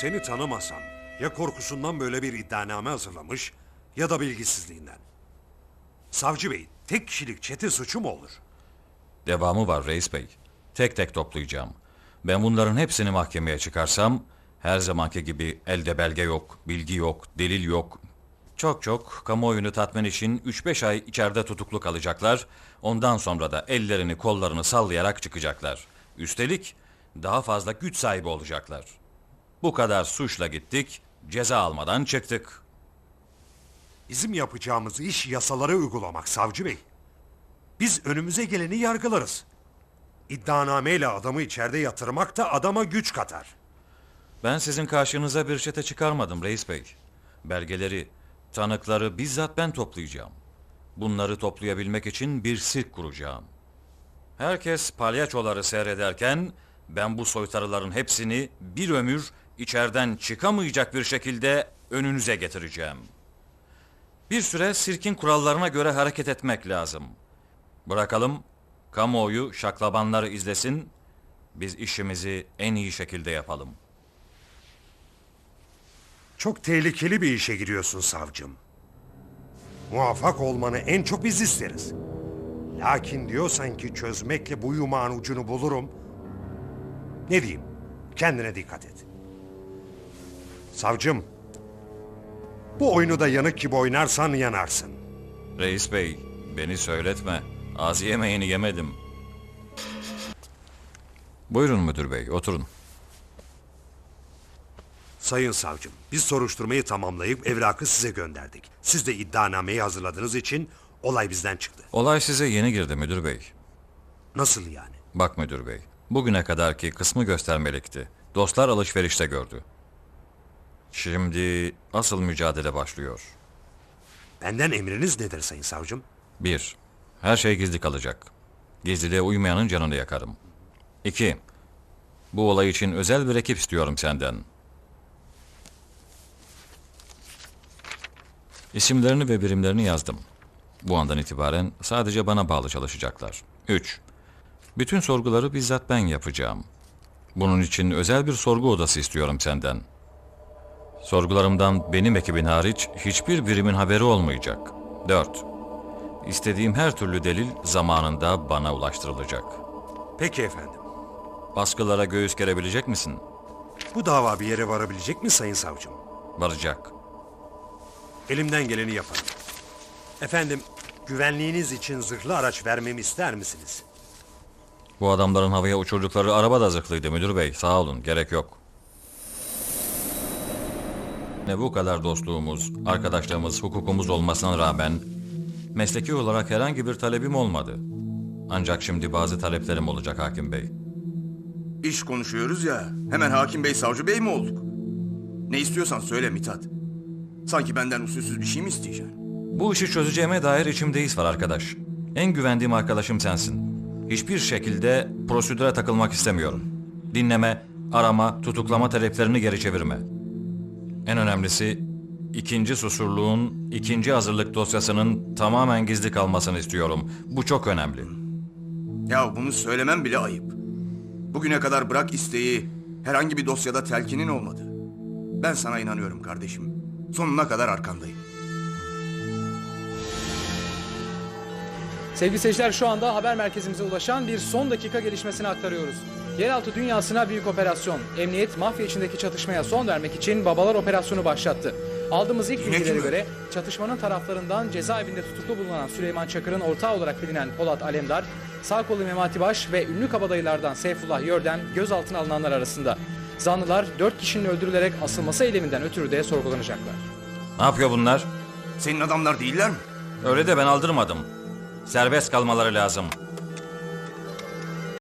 Seni tanımasam ya korkusundan böyle bir iddianame hazırlamış ya da bilgisizliğinden. Savcı bey, tek kişilik çete suçu mu olur? Devamı var reis bey. Tek tek toplayacağım. Ben bunların hepsini mahkemeye çıkarsam her zamanki gibi elde belge yok, bilgi yok, delil yok. Çok çok kamuoyunu tatmin için 3-5 ay içeride tutuklu kalacaklar. Ondan sonra da ellerini kollarını sallayarak çıkacaklar. Üstelik daha fazla güç sahibi olacaklar. Bu kadar suçla gittik, ceza almadan çıktık. Bizim yapacağımız iş yasaları uygulamak savcı bey. Biz önümüze geleni yargılarız. İddianameyle adamı içeride yatırmak da adama güç katar. Ben sizin karşınıza bir çete çıkarmadım reis bey. Belgeleri, tanıkları bizzat ben toplayacağım. Bunları toplayabilmek için bir sirk kuracağım. Herkes palyaçoları seyrederken ben bu soytarıların hepsini bir ömür içeriden çıkamayacak bir şekilde önünüze getireceğim. Bir süre sirkin kurallarına göre hareket etmek lazım. Bırakalım kamuoyu şaklabanları izlesin, biz işimizi en iyi şekilde yapalım. Çok tehlikeli bir işe giriyorsun savcım. Muvaffak olmanı en çok biz isteriz. Lakin diyorsan ki çözmekle bu yumağın ucunu bulurum. Ne diyeyim? Kendine dikkat et. Savcım, bu oyunu da yanık gibi oynarsan yanarsın. Reis bey, beni söyletme. Az yemeğini yemedim. Buyurun müdür bey, oturun. Sayın savcım, biz soruşturmayı tamamlayıp evrakı size gönderdik. Siz de iddianameyi hazırladığınız için olay bizden çıktı. Olay size yeni girdi müdür bey. Nasıl yani? Bak müdür bey, bugüne kadarki kısmı göstermelikti. Dostlar alışverişte gördü. Şimdi asıl mücadele başlıyor. Benden emriniz nedir sayın savcım? Bir, her şey gizli kalacak. Gizliliğe uymayanın canını yakarım. İki, bu olay için özel bir ekip istiyorum senden. İsimlerini ve birimlerini yazdım. Bu andan itibaren sadece bana bağlı çalışacaklar. 3. Bütün sorguları bizzat ben yapacağım. Bunun için özel bir sorgu odası istiyorum senden. Sorgularımdan benim ekibin hariç hiçbir birimin haberi olmayacak. 4. İstediğim her türlü delil zamanında bana ulaştırılacak. Peki efendim. Baskılara göğüs gerebilecek misin? Bu dava bir yere varabilecek mi sayın savcım? Varacak. Elimden geleni yaparım. Efendim, güvenliğiniz için zırhlı araç vermemi ister misiniz? Bu adamların havaya uçurdukları araba da zırhlıydı müdür bey. Sağ olun, gerek yok. Ne bu kadar dostluğumuz, arkadaşlığımız, hukukumuz olmasına rağmen mesleki olarak herhangi bir talebim olmadı. Ancak şimdi bazı taleplerim olacak hakim bey. İş konuşuyoruz ya. Hemen hakim bey, savcı bey mi olduk? Ne istiyorsan söyle Mithat. Sanki benden usulsüz bir şey mi isteyeceksin? Bu işi çözeceğime dair içimde his var arkadaş. En güvendiğim arkadaşım sensin. Hiçbir şekilde prosedüre takılmak istemiyorum. Dinleme, arama, tutuklama taleplerini geri çevirme. En önemlisi ikinci susurluğun ikinci hazırlık dosyasının tamamen gizli kalmasını istiyorum. Bu çok önemli. Ya bunu söylemem bile ayıp. Bugüne kadar bırak isteği herhangi bir dosyada telkinin olmadı. Ben sana inanıyorum kardeşim. Sonuna kadar arkandayım. Sevgili seyirciler şu anda haber merkezimize ulaşan bir son dakika gelişmesini aktarıyoruz. Yeraltı dünyasına büyük operasyon. Emniyet mafya içindeki çatışmaya son vermek için Babalar Operasyonu başlattı. Aldığımız ilk bilgilere göre çatışmanın taraflarından cezaevinde tutuklu bulunan Süleyman Çakır'ın ortağı olarak bilinen Polat Alemdar, sağ kolu Memati Baş ve ünlü kabadayılardan Seyfullah Yördem gözaltına alınanlar arasında. Zanlılar 4 kişinin öldürülerek asılması eyleminden ötürü de sorgulanacaklar. Ne yapıyor bunlar? Senin adamlar değiller mi? Öyle de ben aldırmadım. Serbest kalmaları lazım.